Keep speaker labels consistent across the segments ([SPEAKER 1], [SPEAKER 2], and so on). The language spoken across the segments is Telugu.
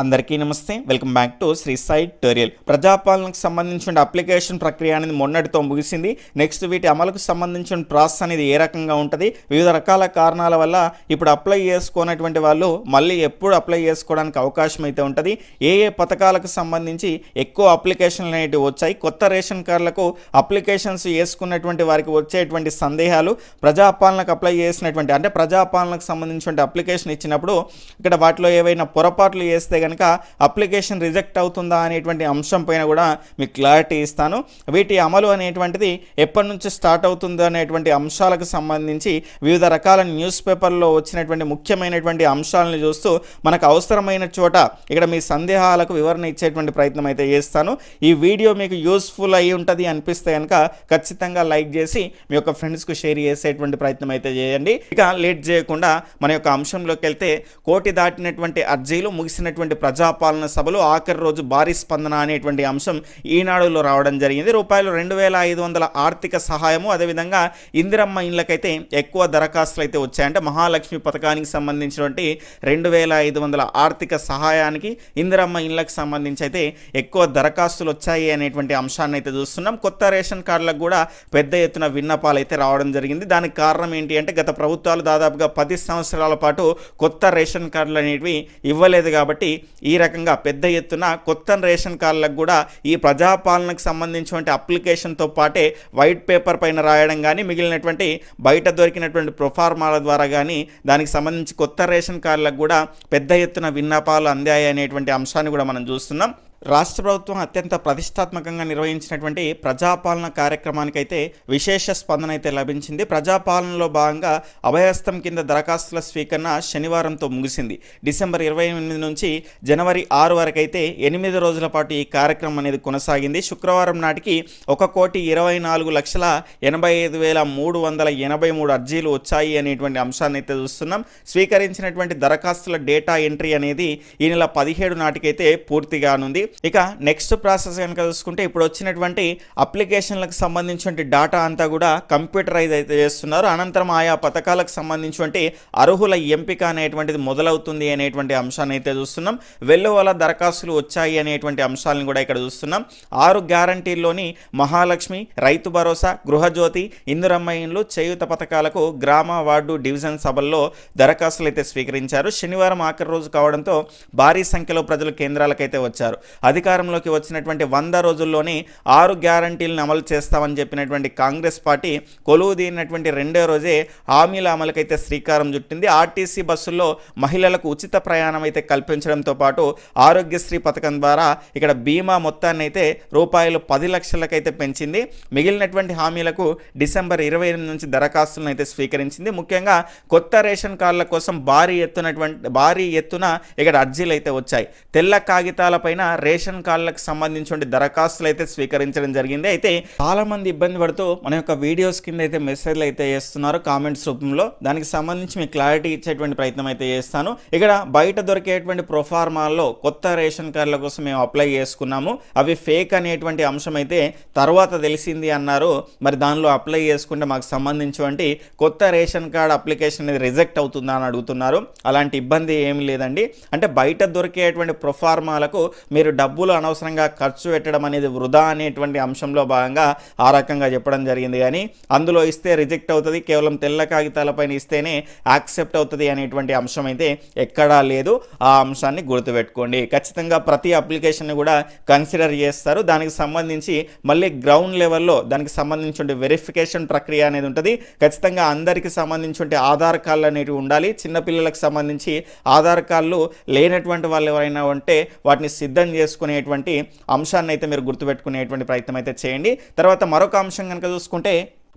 [SPEAKER 1] అందరికీ నమస్తే. Welcome back to Sri site tutorial ప్రజాపాలనకు సంబంధించిన అప్లికేషన్ ప్రక్రియ అనేది మొన్నటితో ముగిసింది. నెక్స్ట్ వీటి అమలుకు సంబంధించిన ప్రాసెస్ అనేది ఏ రకంగా ఉంటుంది? వివిధ రకాల కారణాల వల్ల ఇప్పుడు అప్లై చేసుకున్నటువంటి వాళ్ళు మళ్ళీ ఎప్పుడు అప్లై చేసుకోవడానికి అవకాశం అయితే ఉంటుంది. ఏ ఏ పథకాలకు సంబంధించి ఎక్కువ అప్లికేషన్లు అనేవి వచ్చాయి? కొత్త రేషన్ కార్డులకు అప్లికేషన్స్ వేసుకున్నటువంటి వారికి వచ్చేటువంటి సందేహాలు ప్రజాపాలనకు అప్లై చేసినటువంటి అంటే ప్రజాపాలనకు సంబంధించిన అప్లికేషన్ ఇచ్చినప్పుడు ఇక్కడ వాటిలో ఏవైనా పొరపాట్లు చేస్తే కనుక అప్లికేషన్ రిజెక్ట్ అవుతుందా అనేటువంటి అంశం పైన కూడా మీకు క్లారిటీ ఇస్తాను. వీటి అమలు అనేటువంటిది ఎప్పటి నుంచి స్టార్ట్ అవుతుందో అనేటువంటి అంశాలకు సంబంధించి వివిధ రకాల న్యూస్ పేపర్లో వచ్చినటువంటి ముఖ్యమైనటువంటి అంశాలను చూస్తూ మనకు అవసరమైన చోట ఇక్కడ మీ సందేహాలకు వివరణ ఇచ్చేటువంటి ప్రయత్నం అయితే చేస్తాను. ఈ వీడియో మీకు యూస్ఫుల్ అయి ఉంటుంది అనిపిస్తే కనుక ఖచ్చితంగా లైక్ చేసి మీ యొక్క ఫ్రెండ్స్కు షేర్ చేసేటువంటి ప్రయత్నం అయితే చేయండి. ఇక లేట్ చేయకుండా మన యొక్క అంశంలోకి వెళ్తే కోటి దాటినటువంటి అర్జీలు ముగిసినటువంటి ప్రజాపాలన సభలు ఆఖరి రోజు భారీ స్పందన అనేటువంటి అంశం ఈనాడులో రావడం జరిగింది. రూపాయలు రెండు వేల ఐదు వందల ఆర్థిక సహాయము అదేవిధంగా ఇందిరమ్మ ఇళ్ళకైతే ఎక్కువ దరఖాస్తులు అయితే వచ్చాయంటే మహాలక్ష్మి పథకానికి సంబంధించినటువంటి రెండు వేల ఐదు వందల ఆర్థిక సహాయానికి ఇందిరమ్మ ఇళ్ళకి సంబంధించి అయితే ఎక్కువ దరఖాస్తులు వచ్చాయి అనేటువంటి అంశాన్ని అయితే చూస్తున్నాం. కొత్త రేషన్ కార్డులకు కూడా పెద్ద ఎత్తున విన్నపాలు అయితే రావడం జరిగింది. దానికి కారణం ఏంటి అంటే గత ప్రభుత్వాలు దాదాపుగా పది సంవత్సరాల పాటు కొత్త రేషన్ కార్డులు అనేటివి ఇవ్వలేదు కాబట్టి ఈ రకంగా పెద్ద ఎత్తున కొత్త రేషన్ కార్డులకు కూడా ఈ ప్రజాపాలనకు సంబంధించినటువంటి అప్లికేషన్తో పాటే వైట్ పేపర్ పైన రాయడం కానీ మిగిలినటువంటి బయట దొరికినటువంటి ప్రొఫార్మాల ద్వారా కానీ దానికి సంబంధించి కొత్త రేషన్ కార్డులకు కూడా పెద్ద ఎత్తున విన్నపాలు అందాయి అనేటువంటి అంశాన్ని కూడా మనం చూస్తున్నాం. రాష్ట్ర ప్రభుత్వం అత్యంత ప్రతిష్టాత్మకంగా నిర్వహించినటువంటి ప్రజాపాలన కార్యక్రమానికైతే విశేష స్పందన అయితే లభించింది. ప్రజాపాలనలో భాగంగా అభయస్థం కింద దరఖాస్తుల స్వీకరణ శనివారంతో ముగిసింది. డిసెంబర్ ఇరవై ఎనిమిది నుంచి జనవరి ఆరు వరకు అయితే ఎనిమిది రోజుల పాటు ఈ కార్యక్రమం అనేది కొనసాగింది. శుక్రవారం నాటికి ఒక కోటి ఇరవై నాలుగు లక్షల ఎనభై ఐదు వేల మూడు వందల ఎనభై మూడు అర్జీలు వచ్చాయి అనేటువంటి అంశాన్ని అయితే చూస్తున్నాం. స్వీకరించినటువంటి దరఖాస్తుల డేటా ఎంట్రీ అనేది ఈ నెల పదిహేడు నాటికైతే పూర్తిగానుంది ఇక నెక్స్ట్ ప్రాసెస్ కనుక చూసుకుంటే ఇప్పుడు వచ్చినటువంటి అప్లికేషన్లకు సంబంధించిన డాటా అంతా కూడా కంప్యూటరైజ్ అయితే చేస్తున్నారు. అనంతరం ఆయా పథకాలకు సంబంధించినటువంటి అర్హుల ఎంపిక అనేటువంటిది మొదలవుతుంది అనేటువంటి అంశాన్ని అయితే చూస్తున్నాం. వెల్లువల దరఖాస్తులు వచ్చాయి అనేటువంటి అంశాలను కూడా ఇక్కడ చూస్తున్నాం. ఆరు గ్యారంటీల్లోని మహాలక్ష్మి రైతు భరోసా గృహజ్యోతి ఇందిరమ్మ ఇండ్లు చేయుత పథకాలకు గ్రామ వార్డు డివిజన్ సభల్లో దరఖాస్తులు అయితే స్వీకరించారు. శనివారం ఆఖరి రోజు కావడంతో భారీ సంఖ్యలో ప్రజలు కేంద్రాలకైతే వచ్చారు. అధికారంలోకి వచ్చినటువంటి వంద రోజుల్లోనే ఆరు గ్యారంటీలను అమలు చేస్తామని చెప్పినటువంటి కాంగ్రెస్ పార్టీ కొలువుదీరినటువంటి రెండో రోజే హామీల అమలుకైతే శ్రీకారం చుట్టింది. ఆర్టీసీ బస్సుల్లో మహిళలకు ఉచిత ప్రయాణం అయితే కల్పించడంతో పాటు ఆరోగ్యశ్రీ పథకం ద్వారా ఇక్కడ బీమా మొత్తాన్ని అయితే రూపాయలు పది లక్షలకైతే పెంచింది. మిగిలినటువంటి హామీలకు డిసెంబర్ ఇరవై ఎనిమిది నుంచి దరఖాస్తులను అయితే స్వీకరించింది. ముఖ్యంగా కొత్త రేషన్ కార్డుల కోసం భారీ ఎత్తునటువంటి భారీ ఎత్తున ఇక్కడ అర్జీలు అయితే వచ్చాయి. తెల్ల కాగితాలపైన రేషన్ కార్డులకు సంబంధించిన దరఖాస్తులు అయితే స్వీకరించడం జరిగింది. అయితే చాలా మంది ఇబ్బంది పడుతూ మన యొక్క వీడియోస్ కింద అయితే మెసేజ్లు అయితే చేస్తున్నారు కామెంట్స్ రూపంలో. దానికి సంబంధించి మీకు క్లారిటీ ఇచ్చేటువంటి ప్రయత్నం అయితే చేస్తాను. ఇక్కడ బయట దొరికేటువంటి ప్రొఫార్మాల్లో కొత్త రేషన్ కార్డుల కోసం మేము అప్లై చేసుకున్నాము. అవి ఫేక్ అనేటువంటి అంశం అయితే తర్వాత తెలిసింది అన్నారు. మరి దానిలో అప్లై చేసుకుంటే మాకు సంబంధించినటువంటి కొత్త రేషన్ కార్డ్ అప్లికేషన్ అనేది రిజెక్ట్ అవుతుందా అని అడుగుతున్నారు. అలాంటి ఇబ్బంది ఏమి లేదండి. అంటే బయట దొరికేటువంటి ప్రొఫార్మాలకు మీరు డబ్బులు అనవసరంగా ఖర్చు పెట్టడం అనేది వృధా అనేటువంటి అంశంలో భాగంగా ఆ రకంగా చెప్పడం జరిగింది. కానీ అందులో ఇస్తే రిజెక్ట్ అవుతుంది కేవలం తెల్ల కాగితాలపైన ఇస్తేనే యాక్సెప్ట్ అవుతుంది అనేటువంటి అంశం అయితే ఎక్కడా లేదు. ఆ అంశాన్ని గుర్తుపెట్టుకోండి. ఖచ్చితంగా ప్రతి అప్లికేషన్ కూడా కన్సిడర్ చేస్తారు. దానికి సంబంధించి మళ్ళీ గ్రౌండ్ లెవెల్లో దానికి సంబంధించిన వెరిఫికేషన్ ప్రక్రియ అనేది ఉంటుంది. ఖచ్చితంగా అందరికి సంబంధించి ఆధార్ కార్డులు అనేవి ఉండాలి. చిన్నపిల్లలకు సంబంధించి ఆధార్ కార్డులు లేనటువంటి వాళ్ళు ఎవరైనా ఉంటే వాటిని సిద్ధం చేసుకునేటువంటి అంశాన్ని అయితే మీరు గుర్తుపెట్టుకునేటువంటి ప్రయత్నం అయితే చేయండి. తర్వాత మరొక అంశం కనుక చూసుకుంటే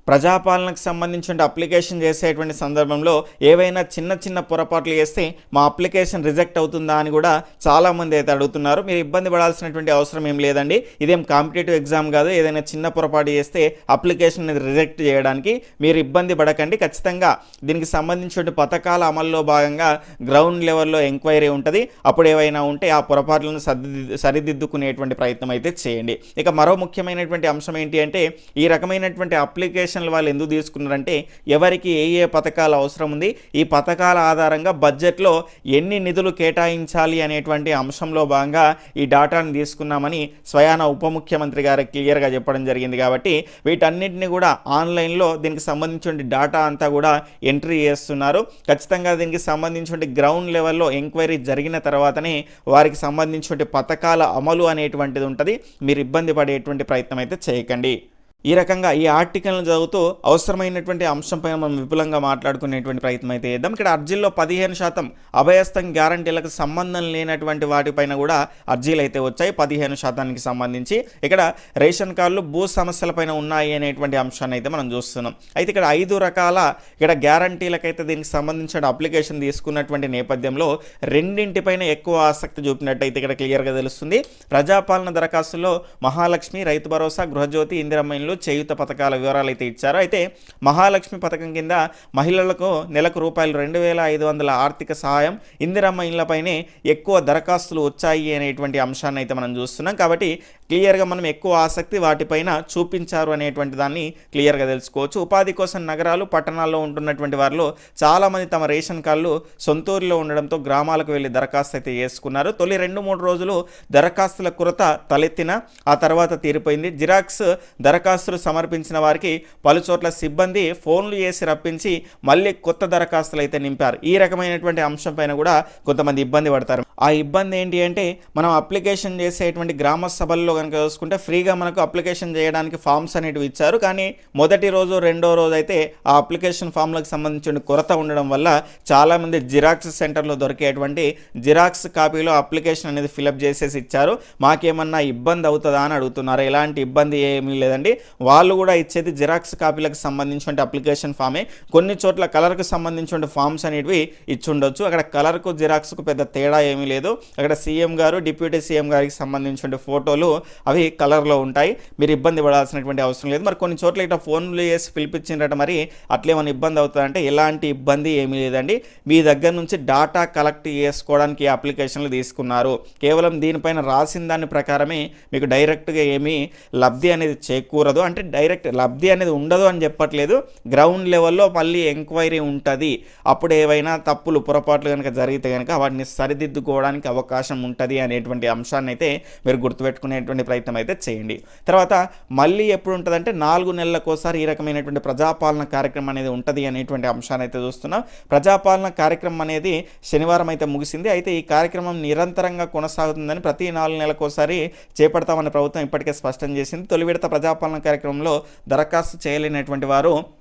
[SPEAKER 1] ప్రజాపాలనకు సంబంధించిన అప్లికేషన్ చేసేటువంటి సందర్భంలో ఏవైనా చిన్న చిన్న పొరపాట్లు చేస్తే మా అప్లికేషన్ రిజెక్ట్ అవుతుందా అని కూడా చాలామంది అయితే అడుగుతున్నారు. మీరు ఇబ్బంది పడాల్సినటువంటి అవసరం ఏం లేదండి. ఇదేం కాంపిటేటివ్ ఎగ్జామ్ కాదు. ఏదైనా చిన్న పొరపాటు చేస్తే అప్లికేషన్ అనేది రిజెక్ట్ చేయడానికి మీరు ఇబ్బంది పడకండి. ఖచ్చితంగా దీనికి సంబంధించిన పథకాల అమల్లో భాగంగా గ్రౌండ్ లెవెల్లో ఎంక్వైరీ ఉంటుంది. అప్పుడు ఏవైనా ఉంటే ఆ పొరపాట్లను సరిదిద్దు సరిదిద్దుకునేటువంటి ప్రయత్నం అయితే చేయండి. ఇక మరో ముఖ్యమైనటువంటి అంశం ఏంటి అంటే ఈ రకమైనటువంటి అప్లికేషన్ అప్లికేషన్లు వాళ్ళు ఎందుకు తీసుకున్నారంటే ఎవరికి ఏ ఏ పథకాలు అవసరం ఉంది ఈ పథకాల ఆధారంగా బడ్జెట్లో ఎన్ని నిధులు కేటాయించాలి అనేటువంటి అంశంలో భాగంగా ఈ డాటాను తీసుకున్నామని స్వయాన ఉప ముఖ్యమంత్రి గారు క్లియర్గా చెప్పడం జరిగింది కాబట్టి వీటన్నిటిని కూడా ఆన్లైన్లో దీనికి సంబంధించిన డాటా అంతా కూడా ఎంట్రీ చేస్తున్నారు. ఖచ్చితంగా దీనికి సంబంధించిన గ్రౌండ్ లెవెల్లో ఎంక్వైరీ జరిగిన తర్వాతనే వారికి సంబంధించిన పథకాల అమలు అనేటువంటిది ఉంటుంది. మీరు ఇబ్బంది పడేటువంటి ప్రయత్నం అయితే చేయకండి. ఈ రకంగా ఈ ఆర్టికల్ను చదువుతూ అవసరమైనటువంటి అంశంపై మనం విపులంగా మాట్లాడుకునేటువంటి ప్రయత్నం అయితే చేద్దాం. ఇక్కడ అర్జీల్లో పదిహేను శాతం అభయస్థం గ్యారంటీలకు సంబంధం లేనటువంటి వాటిపైన కూడా అర్జీలు అయితే వచ్చాయి. పదిహేను శాతానికి సంబంధించి ఇక్కడ రేషన్ కార్డులు భూ సమస్యలపైన ఉన్నాయి అనేటువంటి అంశాన్ని అయితే మనం చూస్తున్నాం. అయితే ఇక్కడ ఐదు రకాల ఇక్కడ గ్యారంటీలకైతే దీనికి సంబంధించిన అప్లికేషన్ తీసుకున్నటువంటి నేపథ్యంలో రెండింటిపైన ఎక్కువ ఆసక్తి చూపినట్టయితే ఇక్కడ క్లియర్గా తెలుస్తుంది. ప్రజాపాలన దరఖాస్తులో మహాలక్ష్మి రైతు భరోసా గృహజ్యోతి ఇందిరమ్మ చేయుత పథకాల వివరాలు అయితే ఇచ్చారు. అయితే మహాలక్ష్మి పథకం కింద మహిళలకు నెలకు రూపాయలు రెండు వేల ఐదు వందల ఆర్థిక సహాయం ఇందిరమ్మ ఇళ్ళపైనే ఎక్కువ దరఖాస్తులు వచ్చాయి అనేటువంటి అంశాన్ని అయితే మనం చూస్తున్నాం. కాబట్టి క్లియర్గా మనం ఎక్కువ ఆసక్తి వాటిపైన చూపించారు అనేటువంటి దాన్ని క్లియర్గా తెలుసుకోవచ్చు. ఉపాధి కోసం నగరాలు పట్టణాల్లో ఉంటున్నటువంటి వారిలో చాలామంది తమ రేషన్ కార్డులు సొంతూరులో ఉండడంతో గ్రామాలకు వెళ్ళి దరఖాస్తు అయితే చేసుకున్నారు. తొలి రెండు మూడు రోజులు దరఖాస్తుల కొరత తలెత్తిన ఆ తర్వాత తీరిపోయింది. జిరాక్స్ దరఖాస్తులు సమర్పించిన వారికి పలుచోట్ల సిబ్బంది ఫోన్లు చేసి రప్పించి మళ్ళీ కొత్త దరఖాస్తులు అయితే నింపారు. ఈ రకమైనటువంటి అంశం పైన కూడా కొంతమంది ఇబ్బంది పడతారు. ఆ ఇబ్బంది ఏంటి అంటే మనం అప్లికేషన్ చేసేటువంటి గ్రామ సభల్లో కనుక చూసుకుంటే ఫ్రీగా మనకు అప్లికేషన్ చేయడానికి ఫామ్స్ అనేటివి ఇచ్చారు. కానీ మొదటి రోజు రెండో రోజు అయితే ఆ అప్లికేషన్ ఫామ్లకు సంబంధించిన కొరత ఉండడం వల్ల చాలామంది జిరాక్స్ సెంటర్లో దొరికేటువంటి జిరాక్స్ కాపీలో అప్లికేషన్ అనేది ఫిలప్ చేసేసి ఇచ్చారు. మాకేమన్నా ఇబ్బంది అవుతుందా అని అడుగుతున్నారు. ఎలాంటి ఇబ్బంది ఏమీ లేదండి. వాళ్ళు కూడా ఇచ్చేది జిరాక్స్ కాపీలకు సంబంధించిన అప్లికేషన్ ఫామే. కొన్ని చోట్ల కలర్కు సంబంధించిన ఫామ్స్ అనేటివి ఇచ్చుండొచ్చు. అక్కడ కలర్కు జిరాక్స్కు పెద్ద తేడా ఏమీ లేదు. అక్కడ సీఎం గారు డిప్యూటీ సీఎం గారికి సంబంధించిన ఫోటోలు అవి కలర్లో ఉంటాయి. మీరు ఇబ్బంది పడాల్సినటువంటి అవసరం లేదు. మరి కొన్ని చోట్ల ఇట్లా ఫోన్లు చేసి పిలిపించిందట మరి అట్లేమైనా ఇబ్బంది అవుతుందంటే ఎలాంటి ఇబ్బంది ఏమీ లేదండి. మీ దగ్గర నుంచి డాటా కలెక్ట్ చేసుకోవడానికి అప్లికేషన్లు తీసుకున్నారు. కేవలం దీనిపైన రాసిన దాని ప్రకారమే మీకు డైరెక్ట్గా ఏమీ లబ్ధి అనేది చేకూరదు. అంటే డైరెక్ట్ లబ్ధి అనేది ఉండదు అని చెప్పట్లేదు. గ్రౌండ్ లెవెల్లో మళ్ళీ ఎంక్వైరీ ఉంటుంది. అప్పుడు ఏవైనా తప్పులు పొరపాట్లు కనుక జరిగితే కనుక వాటిని సరిదిద్దుకోవడానికి అవకాశం ఉంటుంది అనేటువంటి అంశాన్ని అయితే మీరు గుర్తుపెట్టుకునేటువంటి ప్రయత్నం అయితే చేయండి. తర్వాత మళ్ళీ ఎప్పుడు ఉంటుందంటే నాలుగు నెలలకోసారి ఈ రకమైనటువంటి ప్రజాపాలన కార్యక్రమం అనేది ఉంటుంది అనేటువంటి అంశాన్ని అయితే చూస్తున్నాం. ప్రజాపాలన కార్యక్రమం అనేది శనివారం అయితే ముగిసింది. అయితే ఈ కార్యక్రమం నిరంతరంగా కొనసాగుతుందని ప్రతి నాలుగు నెలలకోసారి చేపడతామని ప్రభుత్వం ఇప్పటికే స్పష్టం చేసింది. తొలి విడత ప్రజాపాలన కార్యక్రమంలో దరఖాస్తు చేయలేనటువంటి వారు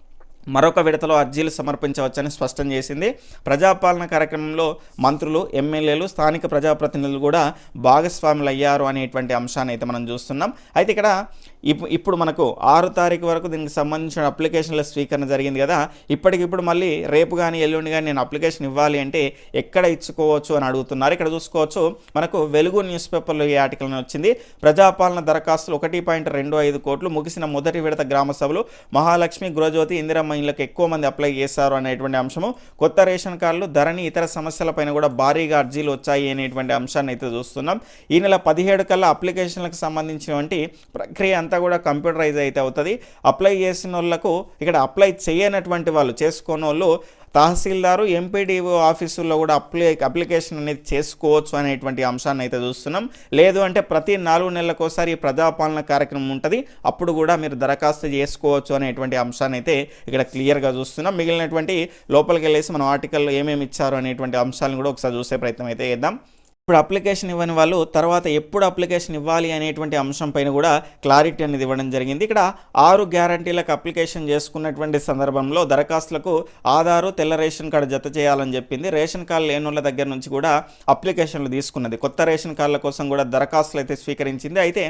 [SPEAKER 1] మరొక విడతలో అర్జీలు సమర్పించవచ్చని స్పష్టం చేసింది. ప్రజాపాలన కార్యక్రమంలో మంత్రులు ఎమ్మెల్యేలు స్థానిక ప్రజాప్రతినిధులు కూడా భాగస్వాములు అయ్యారు అనేటువంటి అంశాన్ని అయితే మనం చూస్తున్నాం. అయితే ఇక్కడ ఇప్పుడు మనకు ఆరు తారీఖు వరకు దీనికి సంబంధించిన అప్లికేషన్ల స్వీకరణ జరిగింది కదా. ఇప్పటికిప్పుడు మళ్ళీ రేపు కానీ ఎల్లుండి కానీ నేను అప్లికేషన్ ఇవ్వాలి అంటే ఎక్కడ ఇచ్చుకోవచ్చు అని అడుగుతున్నారు. ఇక్కడ చూసుకోవచ్చు మనకు వెలుగు న్యూస్ పేపర్లో ఈ ఆర్టికల్ వచ్చింది. ప్రజాపాలన దరఖాస్తులు ఒకటి పాయింట్ రెండు ఐదు కోట్లు ముగిసిన మొదటి విడత గ్రామ సభలు మహాలక్ష్మి గృహజ్యోతి ఇందిరమ్మ ఇళ్ళకి ఎక్కువ మంది అప్లై చేశారు అనేటువంటి అంశము. కొత్త రేషన్ కార్డులు ధరని ఇతర సమస్యలపైన కూడా భారీగా అర్జీలు వచ్చాయి అనేటువంటి అంశాన్ని అయితే చూస్తున్నాం. ఈ నెల పదిహేడు కల్లా అప్లికేషన్లకు సంబంధించినటువంటి ప్రక్రియ అంతా కూడా కంప్యూటరైజ్ అయితే అవుతుంది. అప్లై చేసిన వాళ్ళకు ఇక్కడ అప్లై చేయనటువంటి వాళ్ళు చేసుకున్న వాళ్ళు తహసీల్దారు ఎంపీడీఓ ఆఫీసుల్లో కూడా అప్లై అప్లికేషన్ అనేది చేసుకోవచ్చు అనేటువంటి అంశాన్ని అయితే చూస్తున్నాం. లేదు అంటే ప్రతి నాలుగు నెలలకోసారి ఈ ప్రజాపాలన కార్యక్రమం ఉంటుంది. అప్పుడు కూడా మీరు దరఖాస్తు చేసుకోవచ్చు అనేటువంటి అంశాన్ని అయితే ఇక్కడ క్లియర్గా చూస్తున్నాం. మిగిలినటువంటి లోపలికి వెళ్ళేసి మనం ఆర్టికల్లో ఏమేమి ఇచ్చారు అనేటువంటి అంశాలను కూడా ఒకసారి చూసే ప్రయత్నం అయితే చేద్దాం. ఇప్పుడు అప్లికేషన్ ఇవ్వని వాళ్ళు తర్వాత ఎప్పుడు అప్లికేషన్ ఇవ్వాలి అనేటువంటి అంశంపైన కూడా క్లారిటీ అనేది ఇవ్వడం జరిగింది. ఇక్కడ ఆరు గ్యారంటీలకు అప్లికేషన్ చేసుకున్నటువంటి సందర్భంలో దరఖాస్తులకు ఆధారు తెల్ల రేషన్ కార్డు జత చేయాలని చెప్పింది. రేషన్ కార్డు లేని వాళ్ళ దగ్గర నుంచి కూడా అప్లికేషన్లు తీసుకున్నది. కొత్త రేషన్ కార్డుల కోసం కూడా దరఖాస్తులు అయితే స్వీకరించింది. అయితే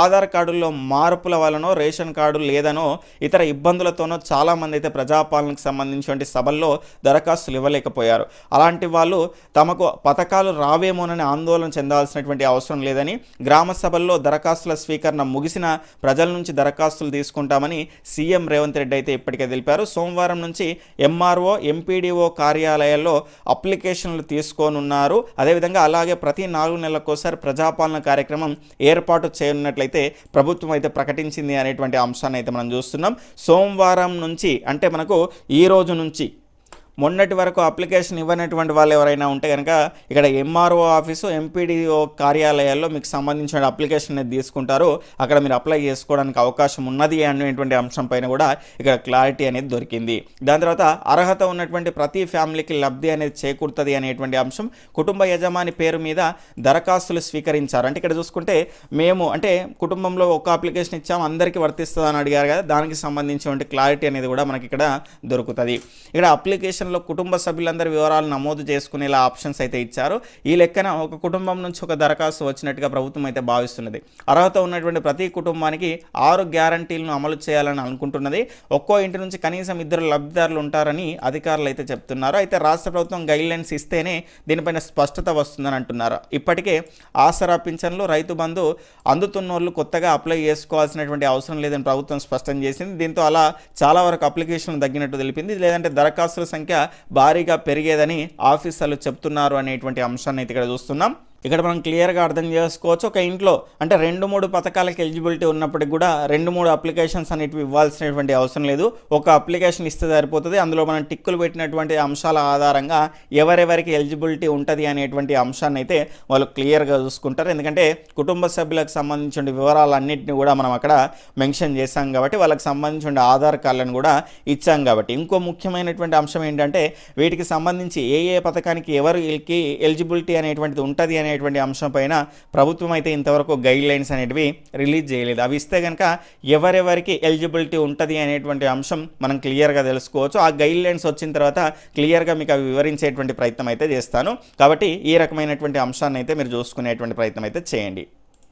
[SPEAKER 1] ఆధార్ కార్డుల్లో మార్పుల వలనో రేషన్ కార్డు లేదనో ఇతర ఇబ్బందులతోనో చాలామంది అయితే ప్రజాపాలనకు సంబంధించినటువంటి సభల్లో దరఖాస్తులు ఇవ్వలేకపోయారు. అలాంటి వాళ్ళు తమకు పథకాలు రావేమోనని తీసుకొని ఆందోళన చెందాల్సినటువంటి అవసరం లేదని గ్రామ సభల్లో దరఖాస్తుల స్వీకరణ ముగిసిన ప్రజల నుంచి దరఖాస్తులు తీసుకుంటామని సీఎం రేవంత్ రెడ్డి అయితే ఇప్పటికే తెలిపారు. సోమవారం నుంచి ఎంఆర్ఓ ఎంపీడీఓ కార్యాలయాల్లో అప్లికేషన్లు తీసుకోనున్నారు. అదేవిధంగా అలాగే ప్రతి నాలుగు నెలలకోసారి ప్రజాపాలన కార్యక్రమం ఏర్పాటు చేయనున్నట్లయితే ప్రభుత్వం అయితే ప్రకటించింది అనేటువంటి అంశాన్ని అయితే మనం చూస్తున్నాం. సోమవారం నుంచి అంటే మనకు ఈ రోజు నుంచి మొన్నటి వరకు అప్లికేషన్ ఇవ్వనటువంటి వాళ్ళు ఎవరైనా ఉంటే కనుక ఇక్కడ ఎంఆర్ఓ ఆఫీసు ఎంపీడీఓ కార్యాలయాల్లో మీకు సంబంధించిన అప్లికేషన్ అనేది తీసుకుంటారు. అక్కడ మీరు అప్లై చేసుకోవడానికి అవకాశం ఉన్నది అనేటువంటి అంశం పైన కూడా ఇక్కడ క్లారిటీ అనేది దొరికింది. దాని తర్వాత అర్హత ఉన్నటువంటి ప్రతి ఫ్యామిలీకి లబ్ధి అనేది చేకూరుతుంది అనేటువంటి అంశం కుటుంబ యజమాని పేరు మీద దరఖాస్తులు స్వీకరించారు. అంటే ఇక్కడ చూసుకుంటే మేము అంటే కుటుంబంలో ఒక అప్లికేషన్ ఇచ్చాము అందరికీ వర్తిస్తుంది అని అడిగారు కదా దానికి సంబంధించినటువంటి క్లారిటీ అనేది కూడా మనకి ఇక్కడ దొరుకుతుంది. ఇక్కడ అప్లికేషన్ అప్లికేషన్లో కుటుంబ సభ్యులందరి వివరాలు నమోదు చేసుకునేలా ఆప్షన్స్ అయితే ఇచ్చారు. ఈ లెక్కన ఒక కుటుంబం నుంచి ఒక దరఖాస్తు వచ్చినట్టుగా ప్రభుత్వం అయితే భావిస్తున్నది. అర్హత ఉన్నటువంటి ప్రతి కుటుంబానికి ఆరు గ్యారంటీలను అమలు చేయాలని అనుకుంటున్నది. ఒక్కో ఇంటి నుంచి కనీసం ఇద్దరు లబ్ధిదారులు ఉంటారని అధికారులు అయితే చెప్తున్నారు. అయితే రాష్ట్ర ప్రభుత్వం గైడ్లైన్స్ ఇస్తేనే దీనిపైన స్పష్టత వస్తుందని అంటున్నారు. ఇప్పటికే ఆసరా పింఛన్లు రైతు బంధు అందుతున్నోళ్ళు కొత్తగా అప్లై చేసుకోవాల్సినటువంటి అవసరం లేదని ప్రభుత్వం స్పష్టం చేసింది. దీంతో అలా చాలా వరకు అప్లికేషన్లు తగ్గినట్టు తెలిపింది. లేదంటే దరఖాస్తుల సంఖ్య భారీగా పెరిగేదని ఆఫీసర్లు చెప్తున్నారు అనేటువంటి అంశాన్ని అయితే ఇక్కడ చూస్తున్నాం. ఇక్కడ మనం క్లియర్గా అర్థం చేసుకోవచ్చు. ఒక ఇంట్లో అంటే రెండు మూడు పథకాలకు ఎలిజిబిలిటీ ఉన్నప్పటికి కూడా రెండు మూడు అప్లికేషన్స్ అనేటివి ఇవ్వాల్సినటువంటి అవసరం లేదు. ఒక అప్లికేషన్ ఇస్తే సరిపోతుంది. అందులో మనం టిక్కులు పెట్టినటువంటి అంశాల ఆధారంగా ఎవరెవరికి ఎలిజిబిలిటీ ఉంటుంది అనేటువంటి అంశాన్ని అయితే వాళ్ళు క్లియర్గా చూసుకుంటారు. ఎందుకంటే కుటుంబ సభ్యులకు సంబంధించిన వివరాలన్నింటినీ కూడా మనం అక్కడ మెన్షన్ చేశాం కాబట్టి వాళ్ళకి సంబంధించిన ఆధార్ కార్డులను కూడా ఇచ్చాం కాబట్టి. ఇంకో ముఖ్యమైనటువంటి అంశం ఏంటంటే వీటికి సంబంధించి ఏ ఏ పథకానికి ఎవరికి ఎలిజిబిలిటీ అనేటువంటిది ఉంటుంది అనేటువంటి అంశం పైన ప్రభుత్వం అయితే ఇంతవరకు గైడ్ లైన్స్ అనేటివి రిలీజ్ చేయలేదు. అవి ఇస్తే కనుక ఎవరెవరికి ఎలిజిబిలిటీ ఉంటుంది అనేటువంటి అంశం మనం క్లియర్గా తెలుసుకోవచ్చు. ఆ గైడ్ లైన్స్ వచ్చిన తర్వాత క్లియర్గా మీకు అవి వివరించేటువంటి ప్రయత్నం అయితే చేస్తాను. కాబట్టి ఈ రకమైనటువంటి అంశాన్ని అయితే మీరు చూసుకునేటువంటి ప్రయత్నం అయితే చేయండి.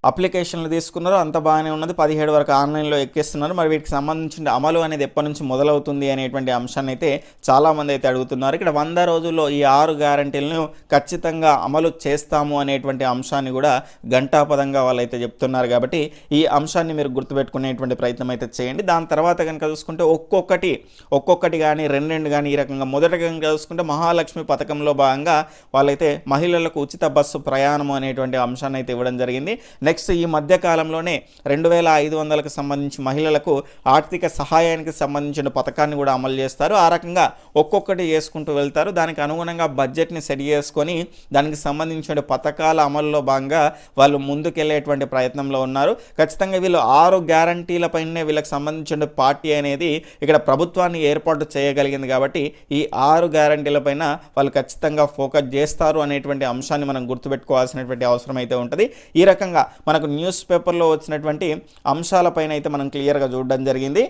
[SPEAKER 1] అప్లికేషన్లు తీసుకున్నారు అంత బాగానే ఉన్నది. పదిహేడు వరకు ఆన్లైన్లో ఎక్కిస్తున్నారు. మరి వీటికి సంబంధించిన అమలు అనేది ఎప్పటి నుంచి మొదలవుతుంది అనేటువంటి అంశాన్ని అయితే చాలామంది అయితే అడుగుతున్నారు. ఇక్కడ వంద రోజుల్లో ఈ ఆరు గ్యారంటీలను ఖచ్చితంగా అమలు చేస్తాము అనేటువంటి అంశాన్ని కూడా ఘంటాపదంగా వాళ్ళైతే చెప్తున్నారు కాబట్టి ఈ అంశాన్ని మీరు గుర్తుపెట్టుకునేటువంటి ప్రయత్నం అయితే చేయండి. దాని తర్వాత కనుక చూసుకుంటే ఒక్కొక్కటి ఒక్కొక్కటి కానీ రెండు రెండు కానీ ఈ రకంగా మొదటగా కనుక చూసుకుంటే మహాలక్ష్మి పథకంలో భాగంగా వాళ్ళైతే మహిళలకు ఉచిత బస్సు ప్రయాణం అనేటువంటి అంశాన్ని అయితే ఇవ్వడం జరిగింది. నెక్స్ట్ ఈ మధ్యకాలంలోనే రెండు వేల ఐదు వందలకు సంబంధించి మహిళలకు ఆర్థిక సహాయానికి సంబంధించిన పథకాన్ని కూడా అమలు చేస్తారు. ఆ రకంగా ఒక్కొక్కటి చేసుకుంటూ వెళ్తారు. దానికి అనుగుణంగా బడ్జెట్ని సెట్ చేసుకొని దానికి సంబంధించిన పథకాల అమలులో భాగంగా వాళ్ళు ముందుకెళ్ళేటువంటి ప్రయత్నంలో ఉన్నారు. ఖచ్చితంగా వీళ్ళు ఆరు గ్యారంటీలపైనే వీళ్ళకి సంబంధించిన పార్టీ అనేది ఇక్కడ ప్రభుత్వాన్ని ఏర్పాటు చేయగలిగింది కాబట్టి ఈ ఆరు గ్యారంటీలపైన వాళ్ళు ఖచ్చితంగా ఫోకస్ చేస్తారు అనేటువంటి అంశాన్ని మనం గుర్తుపెట్టుకోవాల్సినటువంటి అవసరం అయితే ఉంటుంది. ఈ రకంగా మనకు న్యూస్ పేపర్లో వచ్చినటువంటి అంశాలపైన అయితే మనం క్లియర్గా చూడడం జరిగింది.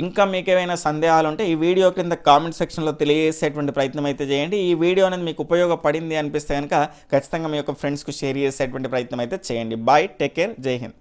[SPEAKER 1] ఇంకా మీకు ఏమైనా సందేహాలు ఉంటే ఈ వీడియో కింద కామెంట్ సెక్షన్లో తెలియజేసేటువంటి ప్రయత్నం అయితే చేయండి. ఈ వీడియో అనేది మీకు ఉపయోగపడింది అనిపిస్తే కనుక ఖచ్చితంగా మీ యొక్క ఫ్రెండ్స్కు షేర్ చేసేటువంటి ప్రయత్నం అయితే చేయండి. బాయ్ టేక్ కేర్ జై హింద్